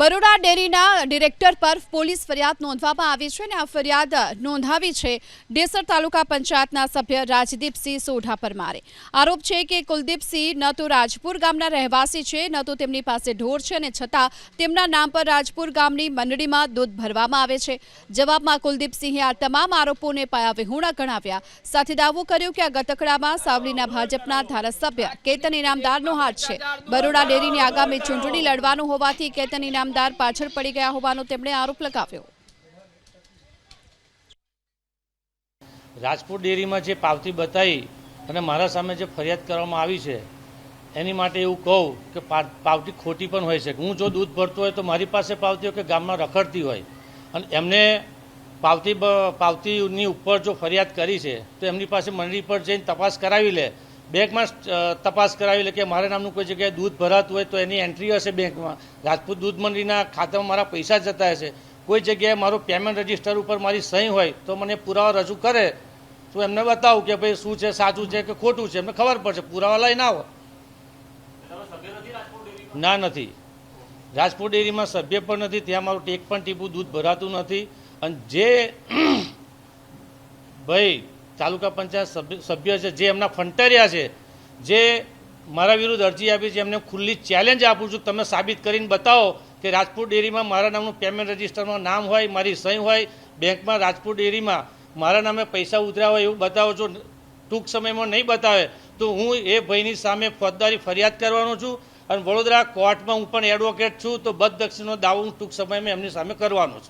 બરોડા ડેરીના ડિરેક્ટર પર પોલીસ ફરિયાદ નોંધવામાં આવી છે અને આ ફરિયાદ નોંધાવી છે ડેસર તાલુકા પંચાયતના સભ્ય રાજદીપસિંહ સોઢા પરમારે આરોપ છે કે કુલદીપસિંહ ન તો રાજપુર ગામના રહેવાસી છે, ન તો તેમની પાસે ઢોર છે અને છતાં તેમના નામ પર રાજપુર ગામની મંડળીમાં દૂધ ભરવામાં આવે છે. જવાબમાં કુલદીપસિંહે આ તમામ આરોપોને પાયાવિહુણા ગણાવ્યા. સાથે દાવો કર્યો કે આ ગતકડામાં સાવલીના ભાજપના ધારાસભ્ય કેતન ઇનામદારનો હાથ છે. બરોડા ડેરીની આગામી ચૂંટણી લડવાનું હોવાથી કેતન ઇનામદાર પાછળ પડી ગયા હોવાનો તેમણે આરોપ લગાવ્યો. રાજકોટ ડેરીમાં જે પાવતી બતાવી અને મારા સામે જે ફરિયાદ કરવામાં આવી છે, એની માટે એવું કહું કે પાવતી ખોટી પણ હોય છે. હું જો દૂધ ભરતો હોય તો મારી પાસે પાવતી હોય કે ગામમાં રખડતી હોય. અને એમને પાવતી પાવતીની ઉપર જો ફરિયાદ કરી છે, તો એમની પાસે મંડળી પર જઈને તપાસ કરાવી લે. બેંકમાં તપાસ કરાવી લે કે મારા નામનું કોઈ જગ્યાએ દૂધ ભરાતું હોય તો એની એન્ટ્રી હશે બેંકમાં. રાજપૂત દૂધ મંડળીના ખાતામાં મારા પૈસા જતા હશે. કોઈ જગ્યાએ મારું પેમેન્ટ રજિસ્ટર ઉપર મારી સહી હોય તો મને પુરાવા રજૂ કરે. તો એમને બતાવું કે ભાઈ શું છે, સાચું છે કે ખોટું છે. એમને ખબર પડશે, પુરાવા લઈને આવો. ના, નથી. રાજપુર ડેરીમાં સભ્ય પણ નથી, ત્યાં મારું ટેક પણ ટીપું દૂધ ભરાતું નથી. અને જે, ભાઈ તાલુકા પંચાયત સભ્ય છે, જે એમના ફંટરિયા છે, જે મારા વિરુદ્ધ અરજી આપી છે, એમને ખુલ્લી ચેલેન્જ આપું છું. તમે સાબિત કરીને બતાવો કે રાજપુર ડેરીમાં મારા નામનું પેમેન્ટ રજિસ્ટરમાં નામ હોય, મારી સહી હોય, બેંકમાં રાજપુર ડેરીમાં મારા નામે પૈસા ઉતર્યા હોય એવું બતાવો છો, ટૂંક સમયમાં નહીં બતાવે, તો હું એ ભાઈની સામે ફોજદારી ફરિયાદ કરવાનો છું અને વડોદરા કોર્ટમાં હું પણ એડવોકેટ છું, તો બદદક્ષિણનો દાવો હું ટૂંક સમયમાં એમની સામે કરવાનો છું.